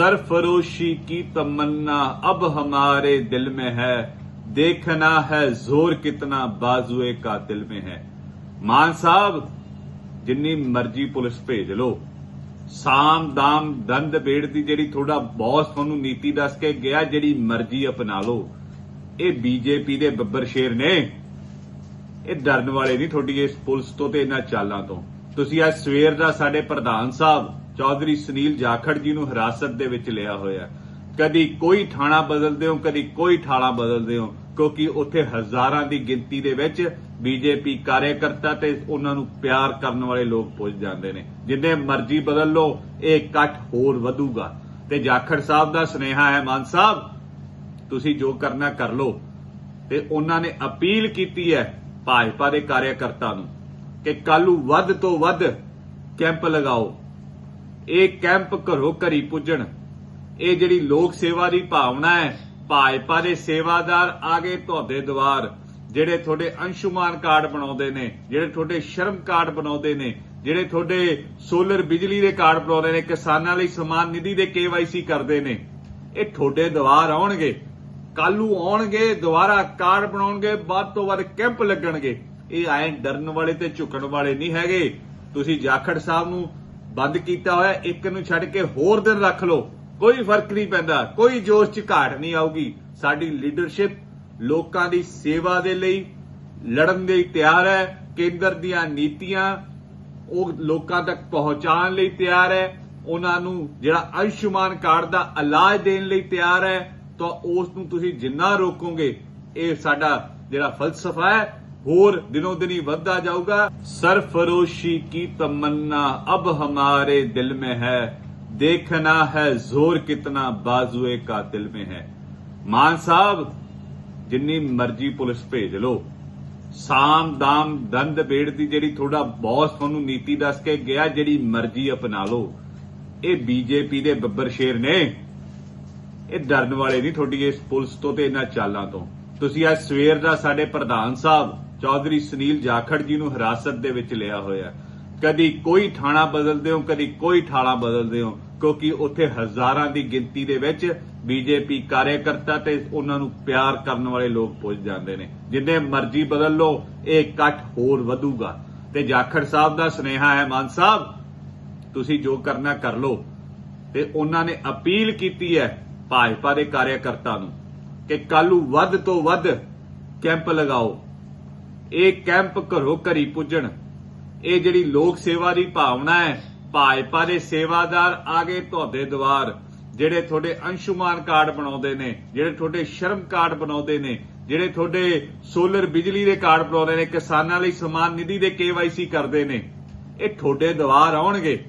सरफरोशी की तमन्ना अब हमारे दिल में है देखना है जोर कितना बाजुए का दिल में है ਮਾਨ ਸਾਹਿਬ ਜਿੰਨੀ ਮਰਜ਼ੀ ਪੁਲਿਸ ਭੇਜ ਲਓ ਸਾਮ ਦਾਮ ਦੰਦ ਬੇੜ ਦੀ ਜਿਹੜੀ ਤੁਹਾਡਾ ਬੌਸ ਤੁਹਾਨੂੰ ਨੀਤੀ ਦੱਸ ਕੇ ਗਿਆ ਜਿਹੜੀ ਮਰਜ਼ੀ ਅਪਣਾ ਲਓ ਇਹ ਬੀਜੇਪੀ ਦੇ ਬੱਬਰ ਸ਼ੇਰ ਨੇ ਇਹ ਡਰਨ ਵਾਲੇ ਨਹੀਂ ਤੁਹਾਡੀ ਇਸ ਪੁਲਿਸ ਤੋਂ ਤੇ ਇਹਨਾਂ ਚਾਲਾਂ ਤੋਂ ਤੁਸੀਂ ਅੱਜ ਸਵੇਰ ਦਾ ਸਾਡੇ ਪ੍ਰਧਾਨ ਸਾਹਿਬ ਚੌਧਰੀ ਸੁਨੀਲ ਜਾਖੜ ਜੀ ਨੂੰ ਹਿਰਾਸਤ ਦੇ ਵਿੱਚ ਲਿਆ ਹੋਇਆ। ਕਦੀ ਕੋਈ ਥਾਣਾ ਬਦਲਦੇ ਹੋ, ਕਦੀ ਕੋਈ ਥਾਣਾ ਬਦਲਦੇ ਹੋ, ਕਿਉਂਕਿ ਉੱਥੇ ਹਜ਼ਾਰਾਂ ਦੀ ਗਿਣਤੀ ਦੇ ਵਿੱਚ ਬੀਜੇਪੀ ਕਾਰਜਕਰਤਾ ਤੇ ਉਹਨਾਂ ਨੂੰ ਪਿਆਰ ਕਰਨ ਵਾਲੇ ਲੋਕ ਪੁੱਜ ਜਾਂਦੇ ਨੇ। ਜਿੰਨੇ ਮਰਜ਼ੀ ਬਦਲ ਲੋ ਇਹ ਇਕੱਠ ਹੋਰ ਵਧੂਗਾ। ਤੇ ਜਾਖੜ ਸਾਹਿਬ ਦਾ ਸੁਨੇਹਾ ਹੈ, ਮਾਨ ਸਾਹਿਬ, ਤੁਸੀਂ ਜੋ ਕਰਨਾ ਕਰ ਲੋ ਤੇ ਉਹਨਾਂ ਨੇ ਅਪੀਲ ਕੀਤੀ ਹੈ ਭਾਜਪਾ ਦੇ ਕਾਰਜਕਰਤਾ ਨੂੰ ਕਿ ਕੱਲੂ ਵੱਧ ਤੋਂ ਵੱਧ ਕੈਂਪ ਲਗਾਓ। ਇਹ ਕੈਂਪ ਘਰੋ ਘਰੀ ਪੁੱਜਣ। ਇਹ ਜਿਹੜੀ ਲੋਕ ਸੇਵਾ ਦੀ ਭਾਵਨਾ ਹੈ, ਭਾਜਪਾ ਦੇ ਸੇਵਾਦਾਰ ਆਗੇ ਤੁਹਾਡੇ ਦੁਆਰ ਜਿਹੜੇ ਤੁਹਾਡੇ ਅੰਸ਼ੁਮਾਨ ਕਾਰਡ ਬਣਾਉਂਦੇ ਨੇ, ਜਿਹੜੇ ਤੁਹਾਡੇ ਸ਼ਰਮ ਕਾਰਡ ਬਣਾਉਂਦੇ ਨੇ, ਜਿਹੜੇ ਤੁਹਾਡੇ ਸੋਲਰ ਬਿਜਲੀ ਦੇ ਕਾਰਡ ਬਣਾਉਂਦੇ ਨੇ, ਕਿਸਾਨਾਂ ਲਈ ਸਮਾਨ ਨਿਧੀ ਦੇ ਕੇਵਾਈਸੀ ਕਰਦੇ ਨੇ, ਇਹ ਤੁਹਾਡੇ ਦੁਆਰ ਆਉਣਗੇ। ਕੱਲੂ ਆਉਣਗੇ, ਦੁਬਾਰਾ ਕਾਰਡ ਬਣਾਉਣਗੇ, ਵੱਧ ਤੋਂ ਵੱਧ ਕੈਂਪ ਲੱਗਣਗੇ। ਇਹ ਆਏ ਡਰਨ ਵਾਲੇ ਤੇ ਝੁਕਣ ਵਾਲੇ ਨਹੀਂ ਹੈਗੇ। ਤੁਸੀਂ ਜਾਖੜ ਸਾਹਿਬ ਨੂੰ ਬੰਦ ਕੀਤਾ ਹੋਇਆ, ਇੱਕ ਨੂੰ ਛੱਡ ਕੇ ਹੋਰ ਦਿਨ ਰੱਖ ਲਓ। ਕੋਈ ਫ਼ਰਕ ਨਹੀਂ ਪੈਂਦਾ, ਕੋਈ ਜੋਸ਼ ਚ ਘਾਟ ਨਹੀਂ ਆਊਗੀ। ਸਾਡੀ ਲੀਡਰਸ਼ਿਪ ਲੋਕਾਂ ਦੀ ਸੇਵਾ ਦੇ ਲਈ, ਲੜਨ ਦੇ ਲਈ ਤਿਆਰ ਹੈ, ਕੇਂਦਰ ਦੀਆਂ ਨੀਤੀਆਂ ਉਹ ਲੋਕਾਂ ਤੱਕ ਪਹੁੰਚਾਉਣ ਲਈ ਤਿਆਰ ਹੈ। ਉਹਨਾਂ ਨੂੰ ਜਿਹੜਾ ਆਯੁਸ਼ਮਾਨ ਕਾਰਡ ਦਾ ਇਲਾਜ ਦੇਣ ਲਈ ਤਿਆਰ ਹੈ, ਤਾਂ ਉਸ ਨੂੰ ਤੁਸੀਂ ਜਿੰਨਾ ਰੋਕੋਗੇ, ਇਹ ਸਾਡਾ ਜਿਹੜਾ ਫਲਸਫਾ ਹੈ ਹੋਰ ਦਿਨੋ ਦਿਨੀ ਵੱਧਦਾ ਜਾਊਗਾ। ਸਰਫਰੋਸ਼ੀ ਕੀ ਤਮੰਨਾ, ਅਬ ਹਮਾਰੇ ਦਿਲ ਮੇ ਹੈ। ਦੇਖਣਾ ਹੈ ਜ਼ੋਰ ਕਿਤਨਾ ਬਾਜ਼ੂਏ ਕਾਤਿਲ ਮੇ ਹੈ। ਮਾਨ ਸਾਹਿਬ, ਜਿੰਨੀ ਮਰਜ਼ੀ ਪੁਲਿਸ ਭੇਜ ਲੋ ਸਾਮ ਦਾਮ ਦੰਦ ਬੇੜ ਦੀ ਜਿਹੜੀ ਥੋੜਾ ਬੌਸ ਤੁਹਾਨੂੰ ਨੀਤੀ ਦੱਸ ਕੇ ਗਿਆ, ਜਿਹੜੀ ਮਰਜ਼ੀ ਅਪਣਾ ਲਓ। ਇਹ ਬੀਜੇਪੀ ਦੇ ਬੱਬਰ ਸ਼ੇਰ ਨੇ। ਇਹ ਡਰਨ ਵਾਲੇ ਨਹੀਂ ਤੁਹਾਡੀ ਇਸ ਪੁਲਿਸ ਤੋਂ ਤੇ ਇਹਨਾਂ ਚਾਲਾਂ ਤੋਂ। ਤੁਸੀਂ ਅੱਜ ਸਵੇਰ ਦਾ ਸਾਡੇ ਪ੍ਰਧਾਨ ਸਾਹਿਬ ਚੌਧਰੀ ਸੁਨੀਲ ਜਾਖੜ ਜੀ ਨੂੰ ਹਿਰਾਸਤ ਦੇ ਵਿੱਚ ਲਿਆ ਹੋਇਆ ਕਦੀ ਕੋਈ ਥਾਣਾ ਬਦਲਦੇ ਹੋ, ਕਦੀ ਕੋਈ ਥਾਣਾ ਬਦਲਦੇ ਹੋ, ਕਿਉਂਕਿ ਉੱਥੇ ਹਜ਼ਾਰਾਂ ਦੀ ਗਿਣਤੀ ਦੇ ਵਿੱਚ ਬੀਜੇਪੀ ਕਾਰਜਕਰਤਾ ਤੇ ਉਹਨਾਂ ਨੂੰ ਪਿਆਰ ਕਰਨ ਵਾਲੇ ਲੋਕ ਪੁੱਜ ਜਾਂਦੇ ਨੇ। ਜਿੰਨੇ ਮਰਜ਼ੀ ਬਦਲ ਲਓ, ਇਹ ਇਕੱਠ ਹੋਰ ਵਧੂਗਾ। ਤੇ ਜਾਖੜ ਸਾਹਿਬ ਦਾ ਸੁਨੇਹਾ ਹੈ, ਮਾਨ ਸਾਹਿਬ, ਤੁਸੀਂ ਜੋ ਕਰਨਾ ਕਰ ਲਓ। ਤੇ ਉਹਨਾਂ ਨੇ ਅਪੀਲ ਕੀਤੀ ਹੈ ਭਾਜਪਾ ਦੇ ਕਾਰਜਕਰਤਾ ਨੂੰ ਕਿ ਕੱਲੂ ਵੱਧ ਤੋਂ ਵੱਧ ਕੈਂਪ ਲਗਾਓ। ਇਹ ਕੈਂਪ ਘਰੋ ਘਰੀ ਪੁੱਜਣ। ਇਹ ਜਿਹੜੀ ਲੋਕ ਸੇਵਾ ਦੀ ਭਾਵਨਾ ਹੈ, ਭਾਜਪਾ ਦੇ ਸੇਵਾਦਾਰ ਆਗੇ ਤੁਹਾਡੇ ਦੁਆਰ ਜਿਹੜੇ ਤੁਹਾਡੇ ਅੰਸ਼ੁਮਾਨ ਕਾਰਡ ਬਣਾਉਂਦੇ ਨੇ, ਜਿਹੜੇ ਤੁਹਾਡੇ ਸ਼ਰਮ ਕਾਰਡ ਬਣਾਉਂਦੇ ਨੇ, ਜਿਹੜੇ ਤੁਹਾਡੇ ਸੋਲਰ ਬਿਜਲੀ ਦੇ ਕਾਰਡ ਬਣਾਉਂਦੇ ਨੇ, ਕਿਸਾਨਾਂ ਲਈ ਸਮਾਨ ਨਿਧੀ ਦੇ ਕੇਵਾਈਸੀ ਕਰਦੇ ਨੇ। ਇਹ ਤੁਹਾਡੇ ਦੁਆਰ ਆਉਣਗੇ।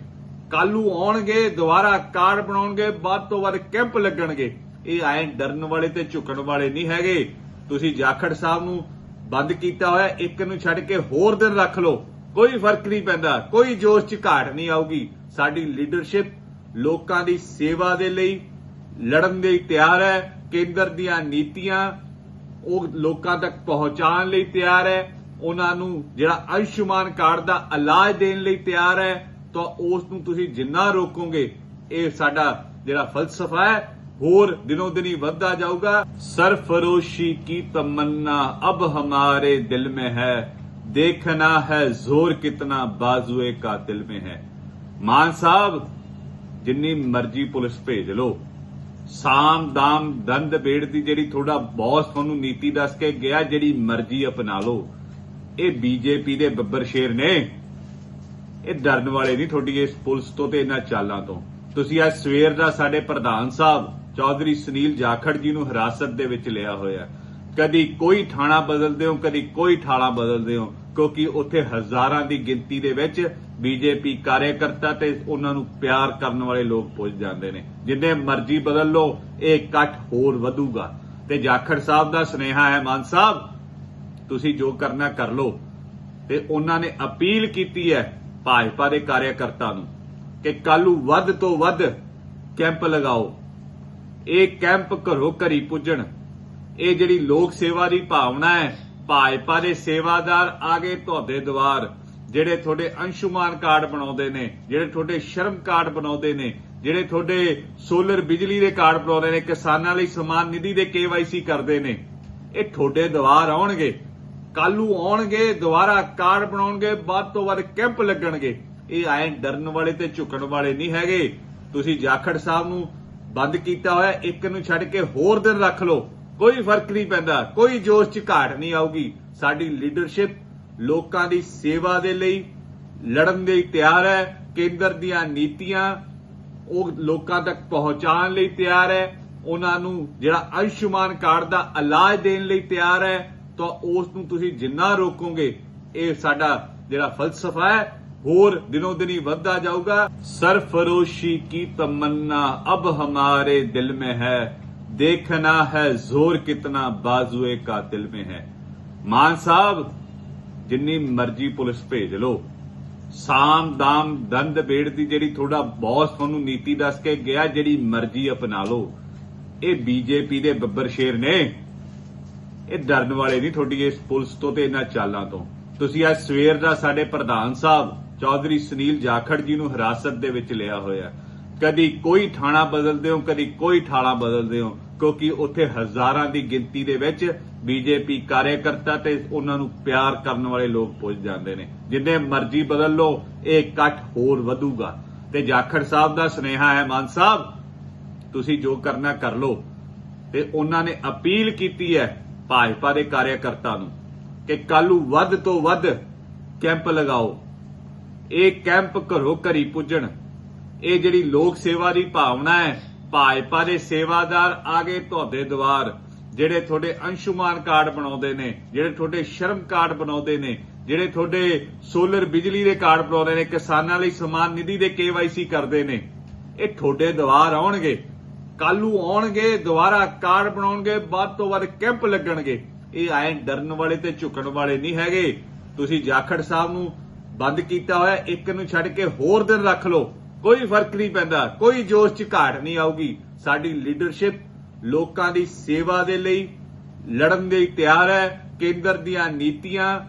ਕੱਲੂ ਆਉਣਗੇ, ਦੁਬਾਰਾ ਕਾਰਡ ਬਣਾਉਣਗੇ, ਵੱਧ ਤੋਂ ਵੱਧ ਕੈਂਪ ਲੱਗਣਗੇ। ਇਹ ਐਂ ਡਰਨ ਵਾਲੇ ਤੇ ਝੁਕਣ ਵਾਲੇ ਨਹੀਂ ਹੈਗੇ। ਤੁਸੀਂ ਜਾਖੜ ਸਾਹਿਬ ਨੂੰ ਬੰਦ ਕੀਤਾ ਹੋਇਆ, ਇੱਕ ਨੂੰ ਛੱਡ ਕੇ ਹੋਰ ਦਿਨ ਰੱਖ ਲਓ। ਕੋਈ ਫ਼ਰਕ ਨਹੀਂ ਪੈਂਦਾ, ਕੋਈ ਜੋਸ਼ ਚ ਘਾਟ ਨਹੀਂ ਆਊਗੀ। ਸਾਡੀ ਲੀਡਰਸ਼ਿਪ ਲੋਕਾਂ ਦੀ ਸੇਵਾ ਦੇ ਲਈ ਲੜਨ ਦੇ ਲਈ ਤਿਆਰ ਹੈ, ਕੇਂਦਰ ਦੀਆਂ ਨੀਤੀਆਂ ਉਹ ਲੋਕਾਂ ਤੱਕ ਪਹੁੰਚਾਉਣ ਲਈ ਤਿਆਰ ਹੈ, ਉਹਨਾਂ ਨੂੰ ਜਿਹੜਾ ਆਯੁਸ਼ਮਾਨ ਕਾਰਡ ਦਾ ਇਲਾਜ ਦੇਣ ਲਈ ਤਿਆਰ ਹੈ, ਤਾਂ ਉਸ ਨੂੰ ਤੁਸੀਂ ਜਿੰਨਾ ਰੋਕੋਗੇ, ਇਹ ਸਾਡਾ ਜਿਹੜਾ ਫਲਸਫਾ ਹੈ ਹੋਰ ਦਿਨੋ ਦਿਨੀ ਵਧਦਾ ਜਾਊਗਾ। ਸਰਫਰੋਸ਼ੀ ਕੀ ਤਮੰਨਾ, ਅਬ ਹਮਾਰੇ ਦਿਲ ਮੇ ਹੈ। ਦੇਖਣਾ ਹੈ ਜ਼ੋਰ ਕਿਤਨਾ ਬਾਜ਼ੂਏ ਕਾਤਿਲ ਮੇ ਹੈ। ਮਾਨ ਸਾਹਿਬ, ਜਿੰਨੀ ਮਰਜ਼ੀ ਪੁਲਿਸ ਭੇਜ ਲੋ ਸਾਮ ਦਾਮ ਦੰਦ ਬੇੜ ਦੀ ਜਿਹੜੀ ਥੋੜਾ ਬੌਸ ਤੁਹਾਨੂੰ ਨੀਤੀ ਦੱਸ ਕੇ ਗਿਆ, ਜਿਹੜੀ ਮਰਜ਼ੀ ਅਪਣਾ ਲਓ। ਇਹ ਬੀਜੇਪੀ ਦੇ ਬੱਬਰ ਸ਼ੇਰ ਨੇ। ਇਹ ਡਰਨ ਵਾਲੇ ਨਹੀਂ ਤੁਹਾਡੀ ਇਸ ਪੁਲਿਸ ਤੋਂ ਤੇ ਇਹਨਾਂ ਚਾਲਾਂ ਤੋਂ। ਤੁਸੀਂ ਅੱਜ ਸਵੇਰ ਦਾ ਸਾਡੇ ਪ੍ਰਧਾਨ ਸਾਹਿਬ ਚੌਧਰੀ ਸੁਨੀਲ ਜਾਖੜ ਜੀ ਨੂੰ ਹਿਰਾਸਤ ਦੇ ਵਿੱਚ ਲਿਆ ਹੋਇਆ। ਕਦੀ ਕੋਈ ਥਾਣਾ ਬਦਲਦੇ ਹੋ, ਕਦੀ ਕੋਈ ਥਾਣਾ ਬਦਲਦੇ ਹੋ, ਕਿਉਂਕਿ ਉੱਥੇ ਹਜ਼ਾਰਾਂ ਦੀ ਗਿਣਤੀ ਦੇ ਵਿੱਚ ਬੀਜੇਪੀ ਕਾਰਜਕਰਤਾ ਤੇ ਉਹਨਾਂ ਨੂੰ ਪਿਆਰ ਕਰਨ ਵਾਲੇ ਲੋਕ ਪੁੱਜ ਜਾਂਦੇ ਨੇ। ਜਿੰਨੇ ਮਰਜ਼ੀ ਬਦਲ ਲੋ ਇਹ ਇਕੱਠ ਹੋਰ ਵਧੂਗਾ। ਤੇ ਜਾਖੜ ਸਾਹਿਬ ਦਾ ਸੁਨੇਹਾ ਹੈ, ਮਾਨ ਸਾਹਿਬ, ਤੁਸੀਂ ਜੋ ਕਰਨਾ ਕਰ ਲਓ। ਤੇ ਉਹਨਾਂ ਨੇ ਅਪੀਲ ਕੀਤੀ ਹੈ ਭਾਜਪਾ ਦੇ ਕਾਰਜਕਰਤਾ ਨੂੰ ਕਿ ਕੱਲੂ ਵੱਧ ਤੋਂ ਵੱਧ ਕੈਂਪ ਲਗਾਓ। ਇਹ ਕੈਂਪ ਘਰੋ ਘਰੀ ਪੁੱਜਣ। ਇਹ ਜਿਹੜੀ ਲੋਕ ਸੇਵਾ ਦੀ ਭਾਵਨਾ ਹੈ, ਭਾਜਪਾ ਦੇ ਸੇਵਾਦਾਰ ਆਗੇ ਤੁਹਾਡੇ ਦੁਆਰ ਜਿਹੜੇ ਤੁਹਾਡੇ ਅੰਸ਼ੁਮਾਨ ਕਾਰਡ ਬਣਾਉਂਦੇ ਨੇ, ਜਿਹੜੇ ਤੁਹਾਡੇ ਸ਼ਰਮ ਕਾਰਡ ਬਣਾਉਂਦੇ ਨੇ, ਜਿਹੜੇ ਤੁਹਾਡੇ ਸੋਲਰ ਬਿਜਲੀ ਦੇ ਕਾਰਡ ਬਣਾਉਂਦੇ ਨੇ, ਕਿਸਾਨਾਂ ਲਈ ਸਮਾਨ ਨਿਧੀ ਦੇ KYC ਕਰਦੇ ਨੇ, ਇਹ ਤੁਹਾਡੇ ਦੁਆਰ ਆਉਣਗੇ। ਕੱਲੂ ਆਉਣਗੇ, ਦੁਬਾਰਾ ਕਾਰਡ ਬਣਾਉਣਗੇ ਵੱਧ ਤੋਂ ਵੱਧ ਕੈਂਪ ਲੱਗਣਗੇ। ਇਹ ਆਏ ਡਰਨ ਵਾਲੇ ਤੇ ਝੁਕਣ ਵਾਲੇ ਨਹੀਂ ਹੈਗੇ। ਤੁਸੀਂ ਜਾਖੜ ਸਾਹਿਬ ਨੂੰ ਬੰਦ ਕੀਤਾ ਹੋਇਆ, ਇੱਕ ਨੂੰ ਛੱਡ ਕੇ ਹੋਰ ਦਿਨ ਰੱਖ ਲਓ। ਕੋਈ ਫ਼ਰਕ ਨਹੀਂ ਪੈਂਦਾ, ਕੋਈ ਜੋਸ਼ ਚ ਘਾਟ ਨਹੀਂ ਆਊਗੀ। ਸਾਡੀ ਲੀਡਰਸ਼ਿਪ ਲੋਕਾਂ ਦੀ ਸੇਵਾ ਦੇ ਲਈ, ਲੜਨ ਲਈ ਤਿਆਰ ਹੈ, ਕੇਂਦਰ ਦੀਆਂ ਨੀਤੀਆਂ ਉਹ ਲੋਕਾਂ ਤੱਕ ਪਹੁੰਚਾਉਣ ਲਈ ਤਿਆਰ ਹੈ। ਉਹਨਾਂ ਨੂੰ ਜਿਹੜਾ ਆਯੁਸ਼ਮਾਨ ਕਾਰਡ ਦਾ ਇਲਾਜ ਦੇਣ ਲਈ ਤਿਆਰ ਹੈ, ਤਾਂ ਉਸ ਨੂੰ ਤੁਸੀਂ ਜਿੰਨਾ ਰੋਕੋਗੇ, ਇਹ ਸਾਡਾ ਜਿਹੜਾ ਫਲਸਫਾ ਹੈ ਹੋਰ ਦਿਨੋ ਦਿਨੀ ਵਧਦਾ ਜਾਊਗਾ। ਸਰਫਰੋਸ਼ੀ ਕੀ ਤਮੰਨਾ, ਅਬ ਹਮਾਰੇ ਦਿਲ ਮੇ ਹੈ। ਦੇਖਣਾ ਹੈ ਜ਼ੋਰ ਕਿਤਨਾ ਬਾਜ਼ੂਏ ਕਾਤਿਲ ਮੇ ਹੈ। ਮਾਨ ਸਾਹਿਬ, ਜਿੰਨੀ ਮਰਜ਼ੀ ਪੁਲਿਸ ਭੇਜ ਲੋ ਸਾਮ ਦਾਮ ਦੰਦ ਬੇੜ ਦੀ ਜਿਹੜੀ ਥੋੜਾ ਬੌਸ ਤੁਹਾਨੂੰ ਨੀਤੀ ਦੱਸ ਕੇ ਗਿਆ, ਜਿਹੜੀ ਮਰਜ਼ੀ ਅਪਣਾ ਲੋ ਇਹ ਬੀਜੇਪੀ ਦੇ ਬੱਬਰ ਸ਼ੇਰ ਨੇ। ਇਹ ਡਰਨ ਵਾਲੇ ਨਹੀਂ ਤੁਹਾਡੀ ਇਸ ਪੁਲਿਸ ਤੋਂ ਤੇ ਇਹਨਾਂ ਚਾਲਾਂ ਤੋਂ। ਤੁਸੀਂ ਅੱਜ ਸਵੇਰ ਦਾ ਸਾਡੇ ਪ੍ਰਧਾਨ ਸਾਹਿਬ ਚੌਧਰੀ ਸੁਨੀਲ ਜਾਖੜ ਜੀ ਨੂੰ ਹਿਰਾਸਤ ਦੇ ਵਿੱਚ ਲਿਆ ਹੋਇਆ। ਕਦੀ ਕੋਈ ਥਾਣਾ ਬਦਲਦੇ ਹੋ, ਕਦੀ ਕੋਈ ਥਾਣਾ ਬਦਲਦੇ ਹੋ, ਕਿਉਂਕਿ ਉੱਥੇ ਹਜ਼ਾਰਾਂ ਦੀ ਗਿਣਤੀ ਦੇ ਵਿੱਚ ਬੀਜੇਪੀ ਕਾਰਜਕਰਤਾ ਤੇ ਉਹਨਾਂ ਨੂੰ ਪਿਆਰ ਕਰਨ ਵਾਲੇ ਲੋਕ ਪੁੱਜ ਜਾਂਦੇ ਨੇ। ਜਿੰਨੇ ਮਰਜ਼ੀ ਬਦਲ ਲੋ ਇਹ ਇਕੱਠ ਹੋਰ ਵਧੂਗਾ। ਤੇ ਜਾਖੜ ਸਾਹਿਬ ਦਾ ਸੁਨੇਹਾ ਹੈ, ਮਾਨ ਸਾਹਿਬ, ਤੁਸੀਂ ਜੋ ਕਰਨਾ ਕਰ ਲਓ। ਤੇ ਉਹਨਾਂ ਨੇ ਅਪੀਲ ਕੀਤੀ ਹੈ ਭਾਜਪਾ ਦੇ ਕਾਰਜਕਰਤਾ ਨੂੰ ਕਿ ਕੱਲੂ ਵੱਧ ਤੋਂ ਵੱਧ ਕੈਂਪ ਲਗਾਓ। ਇਹ ਕੈਂਪ ਘਰੋ ਘਰੀ ਪੁੱਜਣ। ਇਹ ਜਿਹੜੀ ਲੋਕ ਸੇਵਾ ਦੀ ਭਾਵਨਾ ਹੈ, ਭਾਜਪਾ ਦੇ ਸੇਵਾਦਾਰ ਆਗੇ ਤੁਹਾਡੇ ਦੁਆਰ ਜਿਹੜੇ ਤੁਹਾਡੇ ਅੰਸ਼ੁਮਾਨ ਕਾਰਡ ਬਣਾਉਂਦੇ ਨੇ, ਜਿਹੜੇ ਤੁਹਾਡੇ ਸ਼ਰਮ ਕਾਰਡ ਬਣਾਉਂਦੇ ਨੇ, ਜਿਹੜੇ ਤੁਹਾਡੇ ਸੋਲਰ ਬਿਜਲੀ ਦੇ ਕਾਰਡ ਬਣਾਉਂਦੇ ਨੇ, ਕਿਸਾਨਾਂ ਲਈ ਸਮਾਨ ਨਿਧੀ ਦੇ KYC ਕਰਦੇ ਨੇ। ਇਹ ਤੁਹਾਡੇ ਦੁਆਰ ਆਉਣਗੇ। ਕੱਲੂ ਆਉਣਗੇ, ਦੁਬਾਰਾ ਕਾਰਡ ਬਣਾਉਣਗੇ, ਵੱਧ ਤੋਂ ਵੱਧ ਕੈਂਪ ਲੱਗਣਗੇ। ਇਹ ਆਏ ਡਰਨ ਵਾਲੇ ਤੇ ਝੁਕਣ ਵਾਲੇ ਨਹੀਂ ਹੈਗੇ। ਤੁਸੀਂ ਜਾਖੜ ਸਾਹਿਬ ਨੂੰ ਬੰਦ ਕੀਤਾ ਹੋਇਆ, ਇੱਕ ਨੂੰ ਛੱਡ ਕੇ ਹੋਰ ਦਿਨ ਰੱਖ ਲਓ। ਕੋਈ ਫ਼ਰਕ ਨਹੀਂ ਪੈਂਦਾ, ਕੋਈ ਜੋਸ਼ ਚ ਘਾਟ ਨਹੀਂ ਆਊਗੀ। ਸਾਡੀ ਲੀਡਰਸ਼ਿਪ ਲੋਕਾਂ ਦੀ ਸੇਵਾ ਦੇ ਲਈ ਲੜਨ ਲਈ ਤਿਆਰ ਹੈ, ਕੇਂਦਰ ਦੀਆਂ ਨੀਤੀਆਂ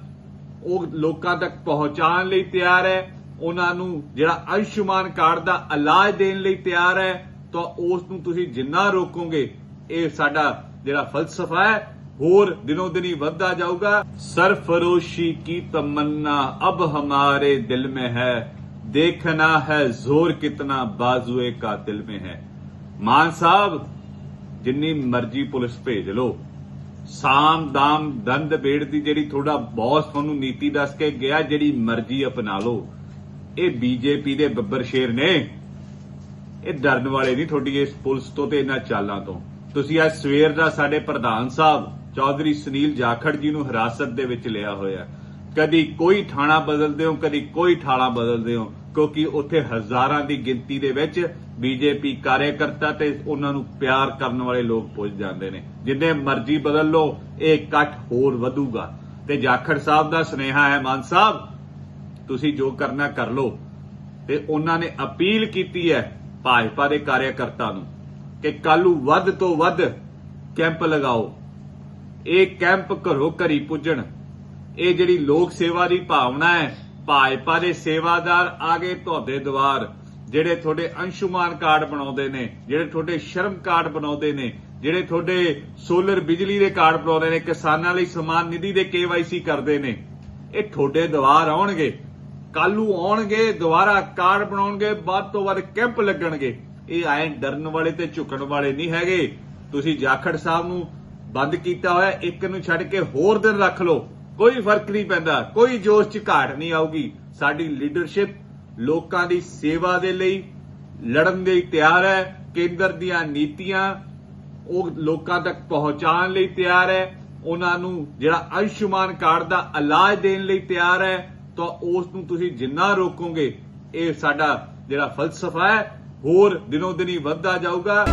ਉਹ ਲੋਕਾਂ ਤੱਕ ਪਹੁੰਚਾਉਣ ਲਈ ਤਿਆਰ ਹੈ, ਉਹਨਾਂ ਨੂੰ ਜਿਹੜਾ ਆਯੁਸ਼ਮਾਨ ਕਾਰਡ ਦਾ ਇਲਾਜ ਦੇਣ ਲਈ ਤਿਆਰ ਹੈ, ਤਾਂ ਉਸ ਨੂੰ ਤੁਸੀਂ ਜਿੰਨਾ ਰੋਕੋਗੇ, ਇਹ ਸਾਡਾ ਜਿਹੜਾ ਫਲਸਫਾ ਹੈ ਹੋਰ ਦਿਨੋ ਦਿਨੀ ਵਧਦਾ ਜਾਊਗਾ। ਸਰਫਰੋਸ਼ੀ ਕੀ ਤਮੰਨਾ, ਅਬ ਹਮਾਰੇ ਦਿਲ ਮੇ ਹੈ। ਦੇਖਣਾ ਹੈ ਜ਼ੋਰ ਕਿਤਨਾ ਬਾਜ਼ੂਏ ਕਾਤਿਲ ਮੇ ਹੈ। ਮਾਨ ਸਾਹਿਬ, ਜਿੰਨੀ ਮਰਜ਼ੀ ਪੁਲਿਸ ਭੇਜ ਲੋ ਸਾਮ ਦਾਮ ਦੰਦ ਬੇੜ ਦੀ ਜਿਹੜੀ ਥੋੜਾ ਬੌਸ ਤੁਹਾਨੂੰ ਨੀਤੀ ਦੱਸ ਕੇ ਗਿਆ, ਜਿਹੜੀ ਮਰਜ਼ੀ ਅਪਣਾ ਲਓ। ਇਹ ਬੀਜੇਪੀ ਦੇ ਬੱਬਰ ਸ਼ੇਰ ਨੇ। ਇਹ ਡਰਨ ਵਾਲੇ ਨਹੀਂ ਤੁਹਾਡੀ ਇਸ ਪੁਲਿਸ ਤੋਂ ਤੇ ਇਹਨਾਂ ਚਾਲਾਂ ਤੋਂ। ਤੁਸੀਂ ਅੱਜ ਸਵੇਰ ਦਾ ਸਾਡੇ ਪ੍ਰਧਾਨ ਸਾਹਿਬ ਚੌਧਰੀ ਸੁਨੀਲ ਜਾਖੜ ਜੀ ਨੂੰ ਹਿਰਾਸਤ ਦੇ ਵਿੱਚ ਲਿਆ ਹੋਇਆ ਕਦੀ ਕੋਈ ਥਾਣਾ ਬਦਲਦੇ ਹੋ, ਕਦੀ ਕੋਈ ਥਾਣਾ ਬਦਲਦੇ ਹੋ, ਕਿਉਂਕਿ ਉੱਥੇ ਹਜ਼ਾਰਾਂ ਦੀ ਗਿਣਤੀ ਦੇ ਵਿੱਚ ਬੀਜੇਪੀ ਕਾਰਜਕਰਤਾ ਤੇ ਉਹਨਾਂ ਨੂੰ ਪਿਆਰ ਕਰਨ ਵਾਲੇ ਲੋਕ ਪੁੱਜ ਜਾਂਦੇ ਨੇ। ਜਿੰਨੇ ਮਰਜ਼ੀ ਬਦਲ ਲੋ ਇਹ ਇਕੱਠ ਹੋਰ ਵਧੂਗਾ। ਤੇ ਜਾਖੜ ਸਾਹਿਬ ਦਾ ਸੁਨੇਹਾ ਹੈ, ਮਾਨ ਸਾਹਿਬ, ਤੁਸੀਂ ਜੋ ਕਰਨਾ ਕਰ ਲਓ। ਤੇ ਉਹਨਾਂ ਨੇ ਅਪੀਲ ਕੀਤੀ ਹੈ ਭਾਜਪਾ ਦੇ ਕਾਰਜਕਰਤਾ ਨੂੰ ਕਿ ਕੱਲੂ ਵੱਧ ਤੋਂ ਵੱਧ ਕੈਂਪ ਲਗਾਓ। ਇਹ ਕੈਂਪ ਘਰੋ ਘਰੀ ਪੁੱਜਣ। ਇਹ ਜਿਹੜੀ ਲੋਕ ਸੇਵਾ ਦੀ ਭਾਵਨਾ ਹੈ, ਭਾਜਪਾ ਦੇ ਸੇਵਾਦਾਰ ਆਗੇ ਤੁਹਾਡੇ ਦੁਆਰ ਜਿਹੜੇ ਤੁਹਾਡੇ ਅੰਸ਼ੁਮਾਨ ਕਾਰਡ ਬਣਾਉਂਦੇ ਨੇ, ਜਿਹੜੇ ਤੁਹਾਡੇ ਸ਼ਰਮ ਕਾਰਡ ਬਣਾਉਂਦੇ ਨੇ, ਜਿਹੜੇ ਤੁਹਾਡੇ ਸੋਲਰ ਬਿਜਲੀ ਦੇ ਕਾਰਡ ਬਣਾਉਂਦੇ ਨੇ, ਕਿਸਾਨਾਂ ਲਈ ਸਮਾਨ ਨਿਧੀ ਦੇ KYC ਕਰਦੇ ਨੇ। ਇਹ ਤੁਹਾਡੇ ਦੁਆਰ ਆਉਣਗੇ। ਕੱਲੂ ਆਉਣਗੇ, ਦੁਬਾਰਾ ਕਾਰਡ ਬਣਾਉਣਗੇ ਵੱਧ ਤੋਂ ਵੱਧ ਕੈਂਪ ਲੱਗਣਗੇ। ਇਹ ਆਏ ਡਰਨ ਵਾਲੇ ਤੇ ਝੁਕਣ ਵਾਲੇ ਨਹੀਂ ਹੈਗੇ। ਤੁਸੀਂ ਜਾਖੜ ਸਾਹਿਬ ਨੂੰ ਬੰਦ ਕੀਤਾ ਹੋਇਆ, ਇੱਕ ਨੂੰ ਛੱਡ ਕੇ ਹੋਰ ਦਿਨ ਰੱਖ ਲਓ। ਕੋਈ ਫ਼ਰਕ ਨਹੀਂ ਪੈਂਦਾ, ਕੋਈ ਜੋਸ਼ ਚ ਘਾਟ ਨਹੀਂ ਆਊਗੀ। ਸਾਡੀ ਲੀਡਰਸ਼ਿਪ ਲੋਕਾਂ ਦੀ ਸੇਵਾ ਦੇ ਲਈ ਲੜਨ ਲਈ ਤਿਆਰ ਹੈ, ਕੇਂਦਰ ਦੀਆਂ ਨੀਤੀਆਂ ਉਹ ਲੋਕਾਂ ਤੱਕ ਪਹੁੰਚਾਉਣ ਲਈ ਤਿਆਰ ਹੈ। ਉਹਨਾਂ ਨੂੰ ਜਿਹੜਾ ਆਯੁਸ਼ਮਾਨ ਕਾਰਡ ਦਾ ਇਲਾਜ ਦੇਣ ਲਈ ਤਿਆਰ ਹੈ, ਤਾਂ ਉਸ ਨੂੰ ਤੁਸੀਂ ਜਿੰਨਾ ਰੋਕੋਗੇ, ਇਹ ਸਾਡਾ ਜਿਹੜਾ ਫਲਸਫਾ ਹੈ, ਹੋਰ ਦਿਨੋ ਦਿਨੀ ਵੱਧਦਾ ਜਾਊਗਾ।